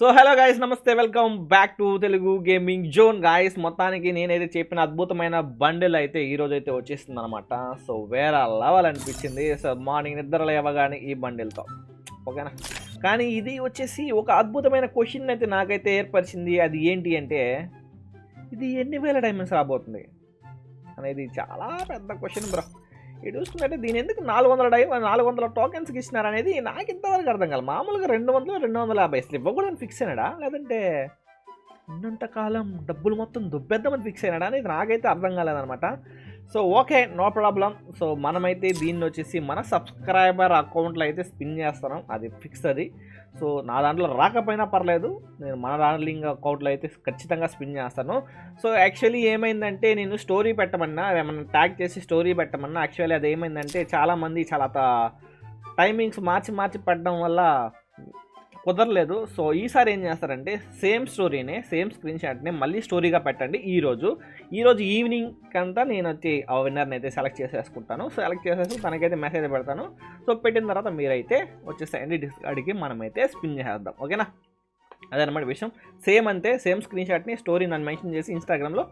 So hello guys నమస్తే welcome back to Telugu gaming zone guys మొత్తానికి నేనైతే చెప్పిన అద్భుతమైన బండిల్ అయితే ఈరోజు అయితే వచ్చేస్తుంది అనమాట సో వేరే లెవెల్ అనిపించింది. సో మార్నింగ్ నిద్ర లేవగానే ఈ బండిల్తో. ఓకేనా? కానీ ఇది వచ్చేసి ఒక అద్భుతమైన క్వశ్చన్ అయితే నాకైతే ఏర్పరిచింది. అది ఏంటి అంటే ఇది ఎన్ని వేల డైమండ్స్ రాబోతుంది? అనేది చాలా పెద్ద క్వశ్చన్ బ్రో ఇది చూసుకుంటే దీని ఎందుకు నాలుగు వందల డై నాలుగు వందల టోకెన్స్కి ఇచ్చినారు అనేది నాకు ఇంతవరకు అర్థం కాదు మామూలుగా రెండు వందలు రెండు వందల యాభై అసలు ఇవ్వకూడదని ఫిక్స్ అయినాడా? లేదంటే ఉన్నంతకాలం డబ్బులు మొత్తం దుబ్బెద్దామని ఫిక్స్ అయినాడా అనేది నాకైతే అర్థం కాలేదనమాట so okay no problem. So మనమైతే దీన్ని వచ్చేసి మన సబ్స్క్రైబర్ అకౌంట్లో అయితే స్పిన్ చేస్తున్నాం. అది ఫిక్స్ అది. సో నా దాంట్లో రాకపోయినా పర్లేదు. నేను మన దాంట్లో కౌట్లో అకౌంట్లో అయితే ఖచ్చితంగా స్పిన్ చేస్తాను. సో యాక్చువల్లీ ఏమైందంటే నేను స్టోరీ పెట్టమన్నా ఏమన్నా ట్యాగ్ చేసి స్టోరీ పెట్టమన్నా యాక్చువల్లీ అది ఏమైందంటే చాలామంది చాలా టైమింగ్స్ మార్చి మార్చి పెట్టడం వల్ల కుదరలేదు. సో ఈసారి ఏం చేస్తారంటే సేమ్ స్టోరీనే సేమ్ స్క్రీన్ షాట్ని మళ్ళీ స్టోరీగా పెట్టండి ఈరోజు ఈరోజు ఈవినింగ్ కంతా నేను వచ్చి ఆ విన్నర్ని అయితే సెలెక్ట్ చేసేసుకుంటాను. సెలెక్ట్ చేసేసి తనకైతే మెసేజ్ పెడతాను. సో పెట్టిన తర్వాత మీరైతే వచ్చేసేయండి డిస్కార్డ్కి మనమైతే స్పిన్ చేసేద్దాం. ఓకేనా? అదనమాట విషయం. సేమ్ అంతే సేమ్ స్క్రీన్ షాట్ని స్టోరీ నన్ను మెన్షన్ చేసి ఇన్స్టాగ్రామ్లో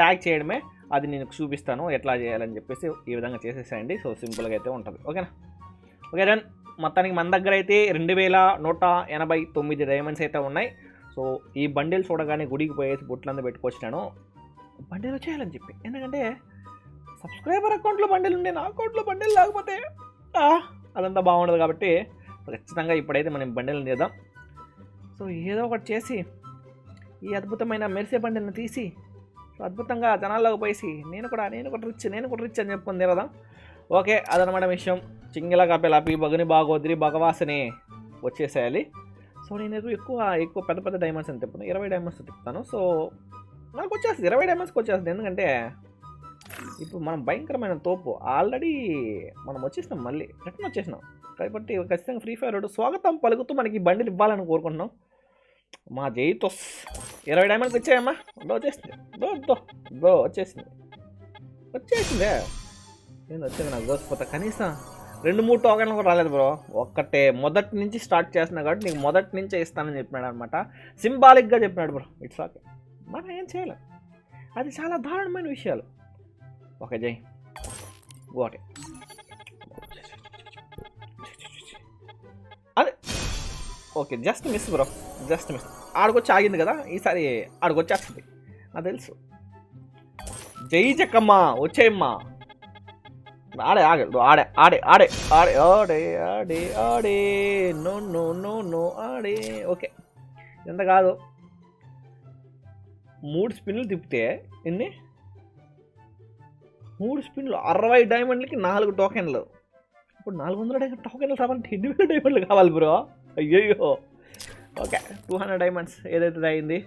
ట్యాగ్ చేయడమే. అది నేను చూపిస్తాను ఎట్లా చేయాలని చెప్పేసి ఈ విధంగా చేసేసేయండి. సో సింపుల్గా అయితే ఉంటుంది. ఓకేనా? ఓకే రన్ మొత్తానికి మన దగ్గర అయితే రెండు వేల నూట ఎనభై తొమ్మిది డైమండ్స్ అయితే ఉన్నాయి. సో ఈ బండిల్ చూడగానే గుడికి పోయేసి బుట్లంతా పెట్టుకొచ్చినాను. బండిల్ వచ్చేయాలని చెప్పి. ఎందుకంటే సబ్స్క్రైబర్ అకౌంట్లో బండిల్ ఉండే నా అకౌంట్లో బండిల్ లేకపోతే అదంతా బాగుండదు కాబట్టి ఖచ్చితంగా ఇప్పుడైతే మనం బండిల్ని చేద్దాం సో ఏదో ఒకటి చేసి ఈ అద్భుతమైన మెరిసే బండిల్ని తీసి అద్భుతంగా జనాల్లోకి పోయేసి నేను కూడా నేను కూడా రిచ్ నేను కూడా రిచ్ అని చెప్పుకుని తిరగదాం. ఓకే అదనమాట విషయం. చింగిల కపిలాపి బగుని బాగోద్రి భగవాసని వచ్చేసేయాలి. సో నేను ఎక్కువ- ఎక్కువ ఎక్కువ పెద్ద పెద్ద డైమండ్స్ అని తిప్పను ఇరవై డైమండ్స్ తిప్పుతాను. సో నాకు వచ్చేస్తుంది. ఇరవై డైమండ్స్కి వచ్చేస్తుంది. ఎందుకంటే ఇప్పుడు మనం భయంకరమైన తోపు. ఆల్రెడీ మనం వచ్చేసినాం మళ్ళీ. రిటర్న్ వచ్చేసినాం. కాబట్టి ఖచ్చితంగా ఫ్రీ ఫైర్ స్వాగతం పలుకుతూ మనకి బండిలు ఇవ్వాలని కోరుకుంటున్నాం. మా జైతో ఇరవై డైమండ్స్ వచ్చాయమ్మా దో వచ్చేసింది. దో దో దో వచ్చేసింది. వచ్చేసిందే. నేను వచ్చింది నాకు కోసిపోతా కనీసం రెండు మూడు టోకెన్లు కూడా రాలేదు బ్రో ఒక్కటే మొదటి నుంచి స్టార్ట్ చేస్తున్నా కాబట్టి నీకు మొదటి నుంచే ఇస్తానని చెప్పినాడు అనమాట. సింబాలిక్గా చెప్పినాడు బ్రో ఇట్స్ ఓకే మనం ఏం చేయలేం. అది చాలా దారుణమైన విషయాలు. ఓకే జై. ఓకే అదే. Okay just miss bro just miss ఆడికొచ్చి ఆగింది కదా ఈసారి ఆడికొచ్చేస్తుంది. నాకు తెలుసు. జై జక్కమ్మ వచ్చేయమ్మా. ఆడే ఆగే. ఆడే ఆడే ఆడే ఆడే ఆడే ఆడే ఆడే. నో నో నో నో ఆడే. ఓకే. ఎంత కాదు? మూడు స్పిన్లు తిప్పితే ఎన్ని? మూడు స్పిన్లు. అరవై డైమండ్లకి నాలుగు టోకెన్లు. ఇప్పుడు నాలుగు వందల డైమండ్ టోకెన్లు రావాలంటే ఎన్ని వేల డైమండ్లు కావాలి బ్రో? అయ్యయ్యో. ఓకే. టూ హండ్రెడ్ డైమండ్స్ ఏదైతే అయింది?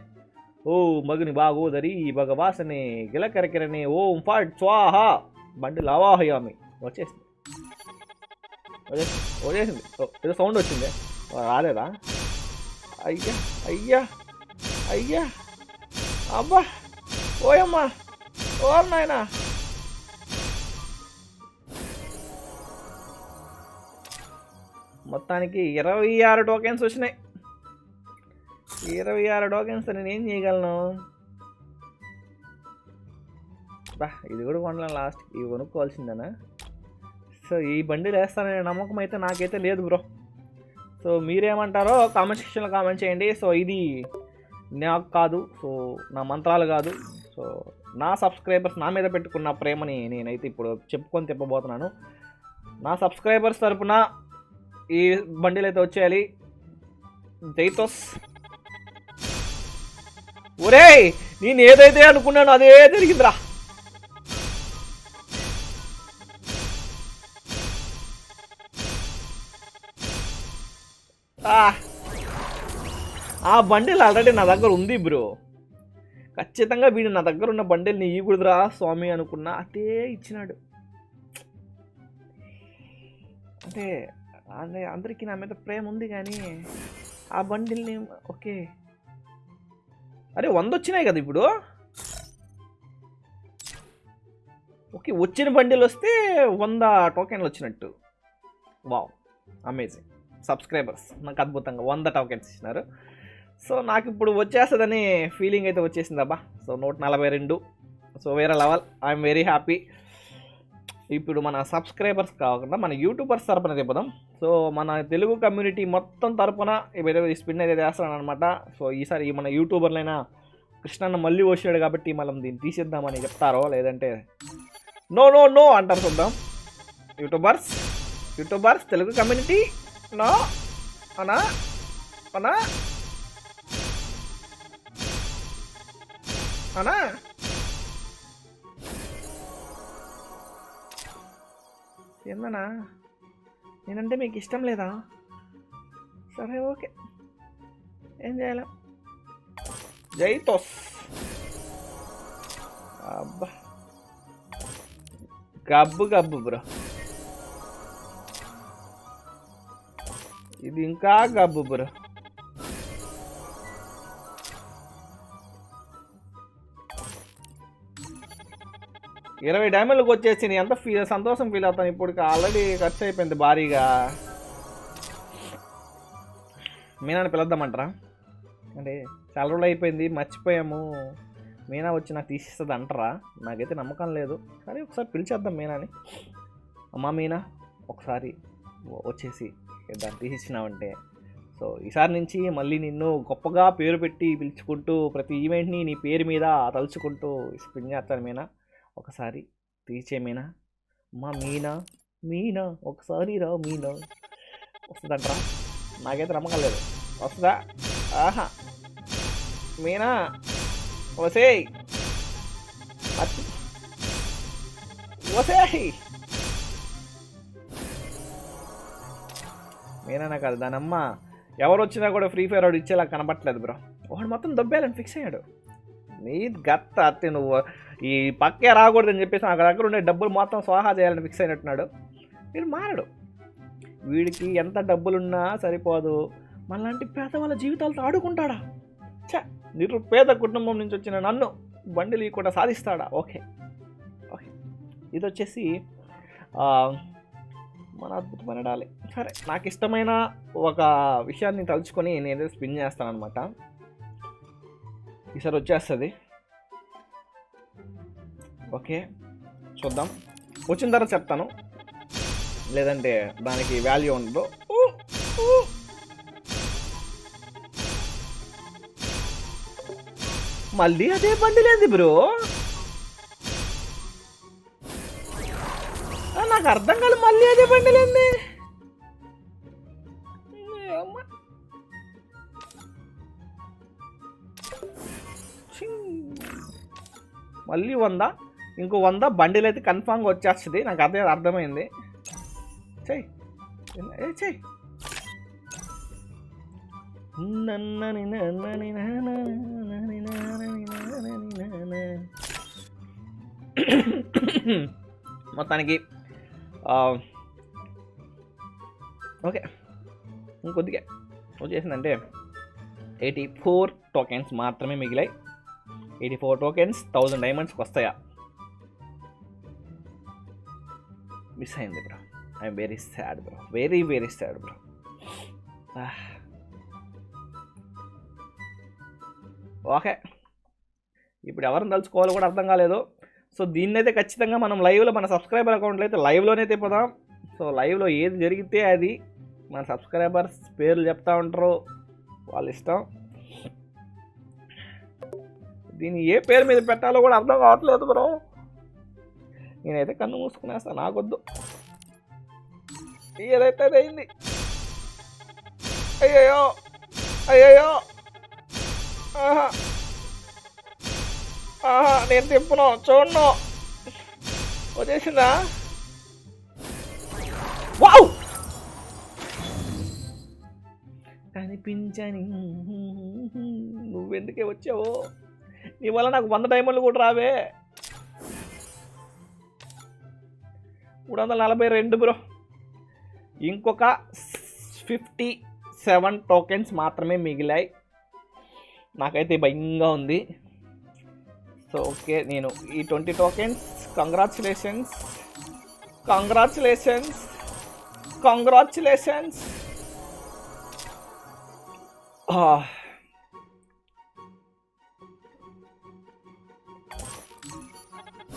ఓ మగుని బాగోదరి భగవాసని గిలకరకిరని ఓం ఫాట్ స్వాహ. బండి లావాహయామి వచ్చేసింది. వచ్చేసింది. వచ్చేసింది. ఏదో సౌండ్ వచ్చింది. రాలేదా? అయ్యా అయ్యా అయ్యా. అబ్బా ఓయమ్మా ఓ నాయనా. మొత్తానికి ఇరవై ఆరు టోకెన్స్ వచ్చినాయి. ఇరవై ఆరు టోకెన్స్ నేను ఏం చేయగలను. బా ఇది కూడా కొనలేను లాస్ట్. ఇవి కొనుక్కోవాల్సిందేనా? సో ఈ బండి వేస్తాననే నమ్మకం అయితే నాకైతే లేదు బ్రో. సో మీరేమంటారో కామెంట్ సెక్షన్లో కామెంట్ చేయండి. సో ఇది నాకు కాదు సో నా మంత్రాలు కాదు. సో నా సబ్స్క్రైబర్స్ నా మీద పెట్టుకున్న ప్రేమని నేనైతే ఇప్పుడు చెప్పుకొని తిప్పబోతున్నాను. నా సబ్స్క్రైబర్స్ తరపున ఈ బండిలు అయితే వచ్చేయాలి. జైతోస్. ఒరే నేను ఏదైతే అనుకున్నానో అదే జరిగిందిరా. ఆ. ఆ బండిల్ ఆల్రెడీ నా దగ్గర ఉంది బ్రో ఖచ్చితంగా వీడు నా దగ్గర ఉన్న బండిల్ని ఇవ్వకూడదురా స్వామి అనుకున్నా అదే ఇచ్చినాడు. అంటే అంటే అందరికీ నా మీద ప్రేమ ఉంది కానీ ఆ బండిల్ని ఓకే. అరే వంద వచ్చినాయి కదా ఇప్పుడు? ఓకే వచ్చిన బండిలు వస్తే వంద టోకెన్లు వచ్చినట్టు వావ్ అమేజింగ్ సబ్స్క్రైబర్స్. నాకు అద్భుతంగా వంద టోకెన్స్ ఇచ్చినారు. సో నాకు ఇప్పుడు వచ్చేస్తుందని ఫీలింగ్ అయితే వచ్చేసింది అబ్బా. సో నూట నలభై రెండు. సో వేరే లెవెల్ ఐఎమ్ వెరీ హ్యాపీ ఇప్పుడు మన సబ్స్క్రైబర్స్ కాకుండా మన యూట్యూబర్స్ తరపున చెప్పుదాం సో మన తెలుగు కమ్యూనిటీ మొత్తం తరపున ఏదైతే స్పిన్ అయితే చేస్తున్నాను అనమాట సో ఈసారి మన యూట్యూబర్లైనా కృష్ణన్న మళ్ళీ వచ్చాడు కాబట్టి మనం దీన్ని తీసేద్దామని చెప్తారో లేదంటే నో నో నో అంటారు చూద్దాం. YouTubers YouTubers Telugu community no అనా అనా అనా ఏందన్నా నేనంటే మీకు ఇష్టం లేదా? సరే ఓకే. ఏం చేయాలి? జైతోస్. అబ్బా. గబ్బు గబ్బు బ్రో. ఇది ఇంకా గబ్బు బ్రో ఇరవై డైమండ్లకు వచ్చేసి నేను ఎంత ఫీ సంతోషం ఫీల్ అవుతాను ఇప్పుడు? ఆల్రెడీ ఖర్చు అయిపోయింది భారీగా. మీనాని పిలుద్దామంటారా? అంటే చాలా రోజులు అయిపోయింది మర్చిపోయాము. మీనా వచ్చి నాకు తీసిస్తుంది అంటారా? నాకైతే నమ్మకం లేదు. కానీ ఒకసారి పిలిచేద్దాం మీనాని. అమ్మా మీనా ఒకసారి వచ్చేసి దాన్ని తీసిచ్చినావంటే సో ఈసారి నుంచి మళ్ళీ నిన్ను గొప్పగా పేరు పెట్టి పిలుచుకుంటూ ప్రతి ఈవెంట్ని నీ పేరు మీద తలుచుకుంటూ స్పిన్ చేస్తాను మీనా. ఒకసారి తీర్చే మీనా. మా మీనా మీనా ఒకసారి రా మీనా. వస్తుందంట్రా? నాకైతే నమ్మకం లేదు. వస్తుందా? ఆహా. మీనా. వసే వసే వసేయ్ కాదు దాని అమ్మ ఎవరు వచ్చినా కూడా ఫ్రీ ఫైర్ వాడు ఇచ్చేలా కనపట్లేదు బ్రో. వాడు మొత్తం దొబ్బేయాలని ఫిక్స్ అయ్యాడు. నీ గత్త అత్తే నువ్వు. ఈ పక్కే రాకూడదని చెప్పేసి అక్కడ దగ్గర ఉండే డబ్బులు మొత్తం స్వాహా చేయాలని ఫిక్స్ అయినట్టున్నాడు. వీడు మారడు. వీడికి ఎంత డబ్బులున్నా సరిపోదు. మనలాంటి పేదవాళ్ళ జీవితాలతో ఆడుకుంటాడా? చ నిరుపేద కుటుంబం నుంచి వచ్చిన నన్ను బండిలు కూడా సాధిస్తాడా? ఓకే. ఓకే. ఇది వచ్చేసి మన అద్భుతమైన డాలి. సరే నాకు ఇష్టమైన ఒక విషయాన్ని తలుచుకొని నేను స్పిన్ చేస్తాను అనమాట ఈసారి వచ్చేస్తుంది. ఓకే చూద్దాం. వచ్చిన తర్వాత చెప్తాను. లేదంటే దానికి వాల్యూ ఉండదు. మళ్ళీ అదే బండి లేదు బ్రో? నాకు అర్థం కాదు మళ్ళీ అదే బండిలేంది. మళ్ళీ వంద. ఇంకో వంద బండిలు అయితే కన్ఫామ్గా వచ్చేస్తుంది. నాకు అదే అర్థమైంది. చెయ్యి ఏ చెయ్యి మొత్తానికి Um, ఓకే ఇంకొద్దిగా వచ్చేసిందంటే ఎయిటీ ఫోర్ టోకెన్స్ మాత్రమే మిగిలాయి. ఎయిటీ ఫోర్ టోకెన్స్ థౌజండ్ డైమండ్స్కి వస్తాయా? మిస్ అయింది bro I'm very sad bro very very sad bro okay ఇప్పుడు ఎవరిని తలుచుకోవాలో కూడా అర్థం కాలేదు. సో దీన్ని అయితే ఖచ్చితంగా మనం లైవ్లో మన సబ్స్క్రైబర్ అకౌంట్లో అయితే లైవ్లోనే తిప్పుదాం సో లైవ్లో ఏది జరిగితే అది మన సబ్స్క్రైబర్స్ పేర్లు చెప్తా ఉంటారు. వాళ్ళ ఇష్టం. దీన్ని ఏ పేరు మీద పెట్టాలో కూడా అర్థం కావట్లేదు బ్రో. నేనైతే కన్ను మూసుకునేస్తా నాకొద్దు. ఏదైతే అది అయింది. అయ్యయ్యో! అయ్యయ్యో! ఆహా! నేను తిప్పును చూడను. వచ్చేసిందా వావ్! కనిపించని నువ్వెందుకే వచ్చావు? నీ వల్ల నాకు వంద డైమండ్లు కూడా రావే. మూడు వందల నలభై రెండు బ్రో. ఇంకొక ఫిఫ్టీ సెవెన్ టోకెన్స్ మాత్రమే మిగిలాయి. నాకైతే భయంగా ఉంది. సో ఓకే నేను ఈ twenty tokens congratulations congratulations congratulations.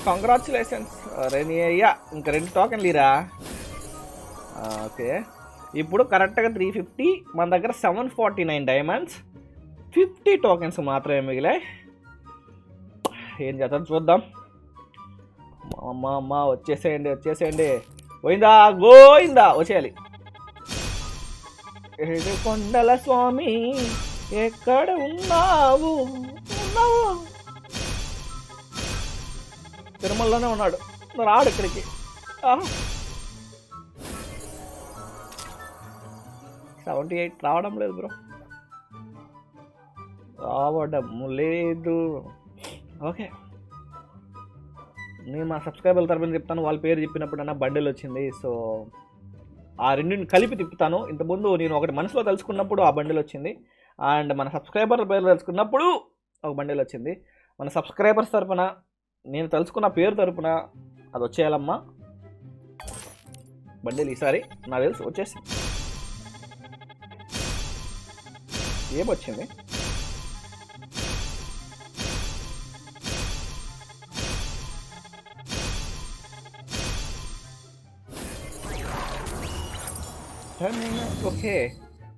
Congratulations. రెని అయ్యా ఇంక రెండు టోకెన్ లేరా ఓకే. ఇప్పుడు కరెక్ట్గా త్రీ ఫిఫ్టీ మన దగ్గర seven forty nine diamonds. Fifty tokens మాత్రమే మిగిలాయి. ఏం చేద్దాం? చూద్దాం. అమ్మ అమ్మ వచ్చేసేయండి వచ్చేసేయండి. పోయిందా? గోయిందా వచ్చేయాలి. ఏడు కొండల స్వామి ఎక్కడ ఉన్నావు? ఉన్నావు? తిరుమలలోనే ఉన్నాడు. రాడు ఇక్కడికి. సెవెంటీ ఎయిట్ రావడం లేదు బ్రో. రావడం లేదు. ఓకే. నేను మా సబ్స్క్రైబర్ల తరపున చెప్తాను వాళ్ళ పేరు చెప్పినప్పుడు అన్న బండిల్ వచ్చింది సో ఆ రెండింటిని కలిపి తిప్పుతాను. ఇంతకుముందు నేను ఒకటి మనసులో తెలుసుకున్నప్పుడు ఆ బండిల్ వచ్చింది అండ్ మన సబ్స్క్రైబర్ల పేరు తెలుసుకున్నప్పుడు ఒక బండిల్ వచ్చింది. మన సబ్స్క్రైబర్స్ తరపున నేను తెలుసుకున్న పేరు తరపున అది వచ్చేయాలమ్మా. బండిల్ ఈసారి నాకు తెలుసు వచ్చేసి ఏమొచ్చింది ఓకే.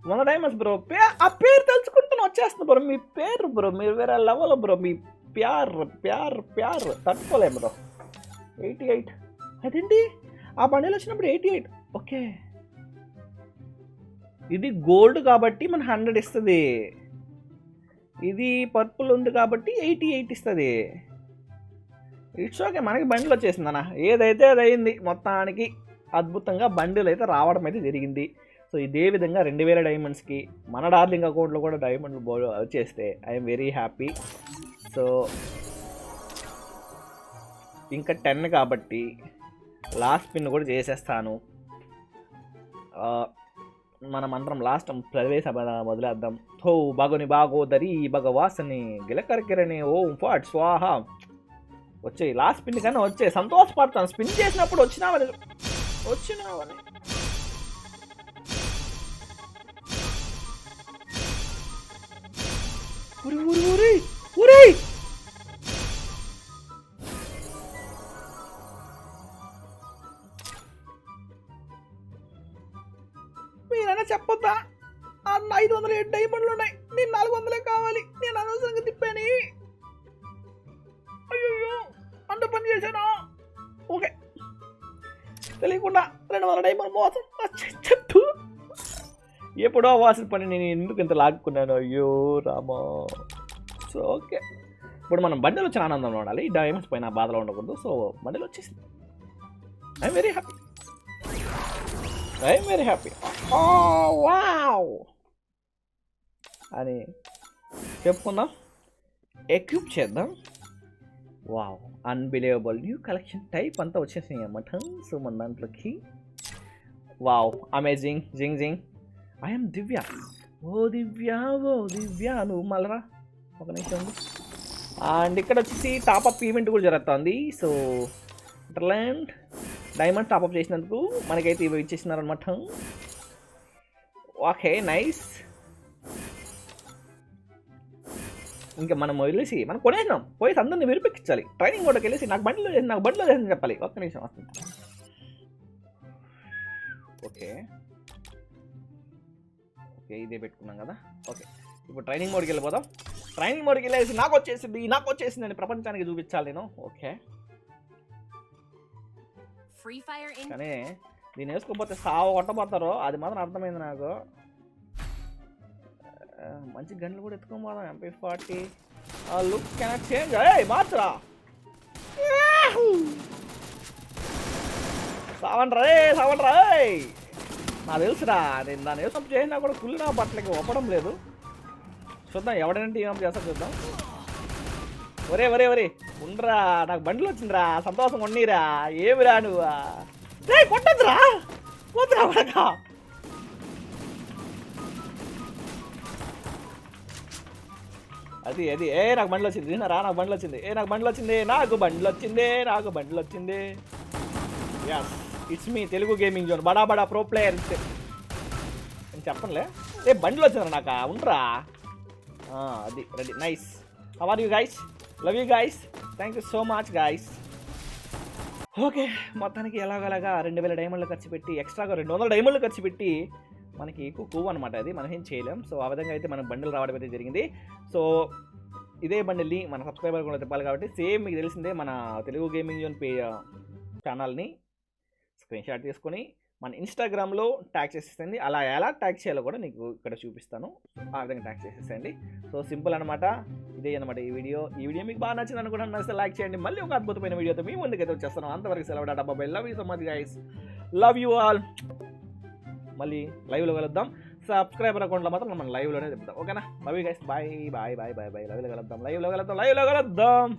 వంద డైమండ్స్ బ్రో పే ఆ పేరు తలుచుకుంటాను వచ్చేస్తుంది బ్రో మీ పేరు బ్రో మీరు వేరే లెవెల్ బ్రో మీ ప్యార్ ప్యార్ ప్యార్. తట్టుకోలేం బ్రో ఎయిటీ ఎయిట్. అదేంటి? ఆ బండిలో వచ్చినప్పుడు ఎయిటీ ఎయిట్. ఓకే. ఇది గోల్డ్ కాబట్టి మన హండ్రెడ్ ఇస్తుంది. ఇది పర్పుల్ ఉంది కాబట్టి ఎయిటీ ఎయిట్ ఇస్తుంది. ఇట్స్ ఓకే మనకి బండిలు వచ్చేసింది అన్న. ఏదైతే అది అయింది మొత్తానికి. అద్భుతంగా బండిల్ అయితే రావడం అయితే జరిగింది. సో ఇదే విధంగా రెండు వేల డైమండ్స్కి మన డార్లింగ్ అకౌంట్లో కూడా డైమండ్లు బో వచ్చేస్తే ఐఎమ్ వెరీ హ్యాపీ. సో ఇంకా టెన్ కాబట్టి లాస్ట్ పిన్ కూడా చేసేస్తాను. మన మంత్రం లాస్ట్ ప్రవేశ మొదలేద్దాం థో బాగుని బాగోదరి భగవాసని గిలకరికిరని ఓం ఫాట్ స్వాహ. వచ్చే లాస్ట్ స్పిన్ కన్నా వచ్చే సంతోషపడతాను. స్పిన్ చేసినప్పుడు వచ్చినావని వచ్చినావని. ఉరి ఉరి ఉరి ఉరి మీరైనా చెప్పొద్దా? ఆ ఐదు వందల ఏడు డైమండ్లు ఉన్నాయి? నేను నాలుగు వందలే కావాలి. నేను అనవసరంగా తిప్పాను. అయ్యో అంత పని చేశానా? తెలియకుండా రెండు వందల డైమండ్ మోసం. చె- చెట్టు ఎప్పుడో వాసిన పని నేను ఎందుకు ఇంత లాక్కున్నాను? అయ్యో రామా. So okay. ఇప్పుడు మనం బండిలో వచ్చిన ఆనందంలో ఉండాలి. ఈ డైమండ్స్ పైన బాధలో ఉండకూడదు. సో బండిలో వచ్చేసింది. I'm very happy I'm very happy wow అని చెప్పుకుందాం. ఎక్విప్ చేద్దాం. Wow unbelievable new collection type అంతా వచ్చేసినాయి అన్నమాట. సో మన దాంట్లోకి. వావ్ అమేజింగ్ జింగ్ జింగ్ ఐఎమ్ దివ్య ఓ దివ్య ఓ దివ్య నువ్వు మళ్ళరా ఒక నిమిషం అండ్ ఇక్కడ వచ్చేసి టాప్అప్ ఈవెంట్ కూడా జరుగుతుంది. సో ఇంటర్లాండ్ డైమండ్ టాప్అప్ చేసినందుకు మనకైతే ఇవి ఇచ్చేసినారనమాట ఓకే నైస్ ఇంకా మనం వదిలేసి మనం కొనేసినాం. పోయి అందరిని విరిపెక్కించాలి ట్రైనింగ్ కూడా వెళ్ళేసి నాకు బండిలో చేసి నాకు బండిలో చేసి చెప్పాలి. ఒక్క నిమిషం వస్తుంది ఓకే. ఓకే ఇదే పెట్టుకున్నాం కదా. ఓకే. ఇప్పుడు ట్రైనింగ్ మోడ్కి వెళ్ళిపోదాం. ట్రైనింగ్ మోడ్కి వెళ్ళేసి నాకు వచ్చేసింది నాకు వచ్చేసింది అని ప్రపంచానికి చూపించాలి నేను. ఓకే. Free Fire in. కానీ దీన్ని వేసుకోకపోతే సావు కొట్టబోతారో అది మాత్రం అర్థమైంది నాకు. మంచి గన్లు కూడా ఎత్తుకొని పోదాం. MP forty look connect change అయ్యాయి మార్చరా. యాహూ! సావండ్రా రే సావండ్రా నాకు తెలుసురా నేను దాన్ని వేసం చేసినా కూడా ఫుల్ నా బట్టలకి ఒప్పడం లేదు. చూద్దాం ఎవడంటే ఏం చేస్తా చూద్దాం. ఒరే ఒరే ఒరే ఉండరా నాకు బండిలో వచ్చిందిరా సంతోషం ఉన్నీరా ఏమిరా నువ్వు? కొట్టద్దురా. వద్దురా అది అది. ఏ నాకు బండ్లు వచ్చింది. రా నాకు బండ్లు వచ్చింది. ఏ నాకు బండ్లు వచ్చింది. నాకు బండ్లు వచ్చింది. నాకు బండ్లు వచ్చింది. Yes it's me Telugu gaming zone బడా బడా ప్రో ప్లేయర్ నేను చెప్పనులే. ఏ బండ్లు వచ్చిందిరా నాకు? ఉండరా? అది ready nice how are you guys love you guys thank you so much guys okay మొత్తానికి ఎలాగలాగా రెండు వేల డైమండ్లు ఖర్చు పెట్టి ఎక్స్ట్రాగా రెండు వందల డైమండ్లు ఖర్చు పెట్టి మనకి కువ్వు అనమాట అది. మనం ఏం చేయలేం. సో ఆ విధంగా అయితే మనకు బండిలు రావడం అయితే జరిగింది. సో ఇదే బండిల్ని మన సబ్స్క్రైబర్ కూడా చెప్పాలి కాబట్టి సేమ్ మీకు తెలిసిందే మన తెలుగు గేమింగ్ జోన్ పే ఛానల్ని స్క్రీన్ షాట్ తీసుకొని మన ఇన్స్టాగ్రామ్లో ట్యాగ్ చేసేసేయండి. అలా ఎలా ట్యాగ్ చేయాలో కూడా నీకు ఇక్కడ చూపిస్తాను. ఆ విధంగా ట్యాగ్ చేసేసేయండి. సో సింపుల్ అనమాట ఇదే అనమాట ఈ వీడియో. ఈ వీడియో మీకు బాగా నచ్చింది అనుకుంటాను నచ్చితే లైక్ చేయండి. మళ్ళీ ఒక అద్భుతమైన వీడియోతో మీ ముందుకైతే వచ్చేస్తాను. అంతవరకు సెలవు డాటా బాబాయ్ love you so much guys love you all మళ్ళీ లైవ్లో కలుద్దాం. సబ్స్క్రైబర్ అకౌంట్లో మాత్రం మనం లైవ్లోనే చెప్తాం. ఓకేనా? Love guys bye bye bye bye bye లైవ్లో కలుద్దాం. లైవ్లో కలుద్దాం. లైవ్లో కలుద్దాం.